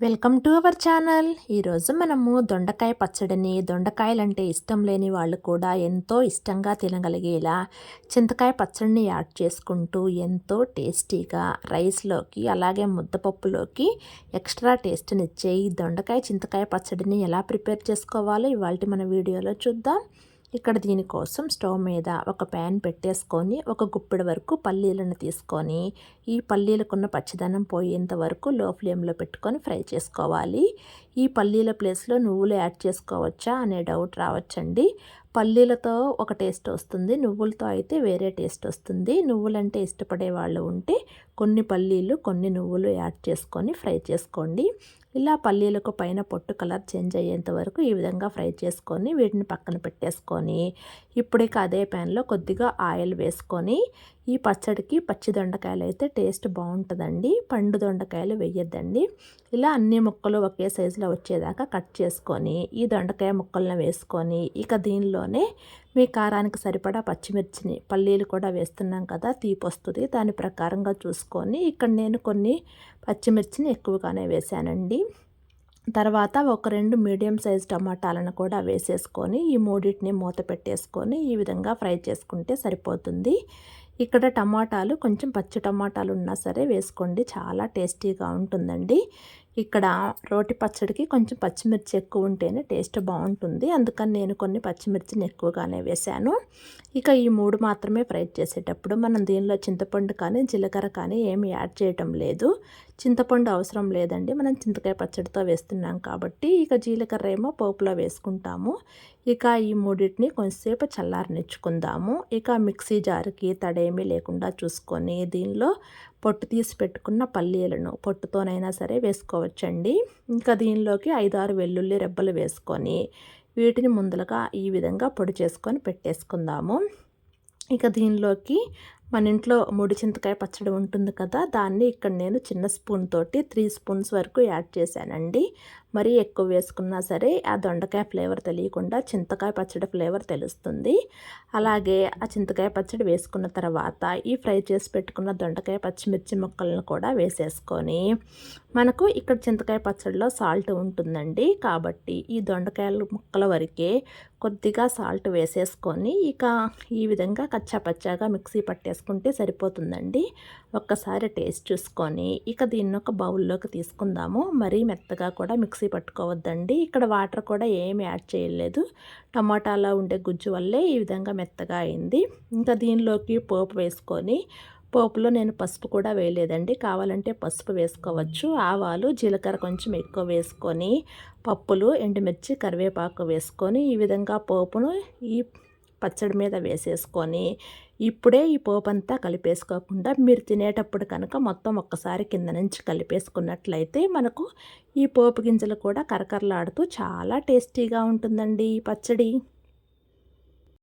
Welcome to our channel. ఈరోజు మనము దొండకాయ పచ్చడిని దొండకాయలు అంటే ఇష్టం లేని వాళ్ళు కూడా ఎంతో ఇష్టంగా తినగలిగేలా చింతకాయ పచ్చడిని యాడ్ చేసుకుంటూ ఎంతో టేస్టీగా రైస్లోకి అలాగే ముద్దపప్పులోకి ఎక్స్ట్రా టేస్ట్నిచ్చే ఈ దొండకాయ చింతకాయ పచ్చడిని ఎలా ప్రిపేర్ చేసుకోవాలో ఇవాళ మన వీడియోలో చూద్దాం. ఇక్కడ దీనికోసం స్టవ్ మీద ఒక ప్యాన్ పెట్టేసుకొని ఒక గుప్పెడు వరకు పల్లీలను తీసుకొని ఈ పల్లీలకున్న పచ్చదనం పోయేంత వరకు లో ఫ్లేమ్లో పెట్టుకొని ఫ్రై చేసుకోవాలి. ఈ పల్లీల ప్లేస్లో నువ్వులు యాడ్ చేసుకోవచ్చా అనే డౌట్ రావచ్చండి. పల్లీలతో ఒక టేస్ట్ వస్తుంది నువ్వులతో అయితే వేరే టేస్ట్ వస్తుంది. నువ్వులంటే ఇష్టపడే వాళ్ళు ఉంటే కొన్ని పల్లీలు కొన్ని నువ్వులు యాడ్ చేసుకొని ఫ్రై చేసుకోండి. ఇలా పల్లీలకు పైన పొట్టు కలర్ చేంజ్ అయ్యేంత వరకు ఈ విధంగా ఫ్రై చేసుకొని వీటిని పక్కన పెట్టేసుకొని ఇప్పుడే అదే ప్యాన్లో కొద్దిగా ఆయిల్ వేసుకొని ఈ పచ్చడికి పచ్చి దొండకాయలు అయితే టేస్ట్ బాగుంటుందండి. పండు దొండకాయలు వేయొద్దండి. ఇలా అన్ని ముక్కలు ఒకే సైజులో వచ్చేదాకా కట్ చేసుకొని ఈ దొండకాయ ముక్కలను వేసుకొని ఇక దీనిలోనే మీ కారానికి సరిపడా పచ్చిమిర్చిని పల్లీలు కూడా వేస్తున్నాం కదా తీపి వస్తుంది. దాని ప్రకారంగా చూసుకొని ఇక్కడ నేను కొన్ని పచ్చిమిర్చిని ఎక్కువగానే వేశానండి. తర్వాత ఒక రెండు మీడియం సైజ్ టమాటాలను కూడా వేసేసుకొని ఈ మూడింటిని మూత పెట్టేసుకొని ఈ విధంగా ఫ్రై చేసుకుంటే సరిపోతుంది. ఇక్కడ టమాటాలు కొంచెం పచ్చి టమాటాలు ఉన్నా సరే వేసుకోండి. చాలా టేస్టీగా ఉంటుందండి. ఇక్కడ రోటి పచ్చడికి కొంచెం పచ్చిమిర్చి ఎక్కువ ఉంటేనే టేస్ట్ బాగుంటుంది. అందుకని నేను కొన్ని పచ్చిమిర్చిని ఎక్కువగానే వేశాను. ఇక ఈ మూడు మాత్రమే ఫ్రై చేసేటప్పుడు మనం దీనిలో చింతపండు కానీ జీలకర్ర కానీ ఏమి యాడ్ చేయటం లేదు. చింతపండు అవసరం లేదండి. మనం చింతకాయ పచ్చడితో వేస్తున్నాం కాబట్టి ఇక జీలకర్ర ఏమో పోపులో వేసుకుంటాము. ఇక ఈ మూడింటిని కొంచెంసేపు చల్లారనిచ్చుకుందాము. ఇక మిక్సీ జార్కి తడేమీ లేకుండా చూసుకొని దీనిలో పొట్టు తీసి పెట్టుకున్న పల్లీలను పొట్టుతోనైనా సరే వేసుకోవచ్చండి. ఇంకా దీనిలోకి ఐదారు వెల్లుల్లి రెబ్బలు వేసుకొని వీటిని ముందులుగా ఈ విధంగా పొడి చేసుకొని పెట్టేసుకుందాము. ఇక దీనిలోకి మన ఇంట్లో ముడి చింతకాయ పచ్చడి ఉంటుంది కదా దాన్ని ఇక్కడ నేను చిన్న స్పూన్ తోటి త్రీ స్పూన్స్ వరకు యాడ్ చేశానండి. మరీ ఎక్కువ వేసుకున్నా సరే ఆ దొండకాయ ఫ్లేవర్ తెలియకుండా చింతకాయ పచ్చడి ఫ్లేవర్ తెలుస్తుంది. అలాగే ఆ చింతకాయ పచ్చడి వేసుకున్న తర్వాత ఈ ఫ్రై చేసి పెట్టుకున్న దొండకాయ పచ్చిమిర్చి ముక్కలను కూడా వేసేసుకొని మనకు ఇక్కడ చింతకాయ పచ్చడిలో సాల్ట్ ఉంటుందండి. కాబట్టి ఈ దొండకాయల ముక్కల వరకే కొద్దిగా సాల్ట్ వేసేసుకొని ఇక ఈ విధంగా కచ్చాపచ్చాగా మిక్సీ వేసుకుంటే సరిపోతుందండి. ఒక్కసారి టేస్ట్ చూసుకొని ఇక దీన్ని ఒక బౌల్లోకి తీసుకుందాము. మరీ మెత్తగా కూడా మిక్సీ పట్టుకోవద్దండి. ఇక్కడ వాటర్ కూడా ఏమి యాడ్ చేయలేదు. టమాటాలో ఉండే గుజ్జు వల్లే ఈ విధంగా మెత్తగా అయింది. ఇంకా దీనిలోకి పోపు వేసుకొని పోపులో నేను పసుపు కూడా వేయలేదండి. కావాలంటే పసుపు వేసుకోవచ్చు. ఆవాలు జీలకర్ర కొంచెం ఎక్కువ వేసుకొని పప్పులు ఎండుమిర్చి కరివేపాకు వేసుకొని ఈ విధంగా పోపును ఈ పచ్చడి మీద వేసేసుకొని ఇప్పుడే ఈ పోపు అంతా కలిపేసుకోకుండా మీరు తినేటప్పుడు కనుక మొత్తం ఒక్కసారి కింద నుంచి కలిపేసుకున్నట్లయితే మనకు ఈ పోపు గింజలు కూడా కరకరలాడుతూ చాలా టేస్టీగా ఉంటుందండి ఈ పచ్చడి.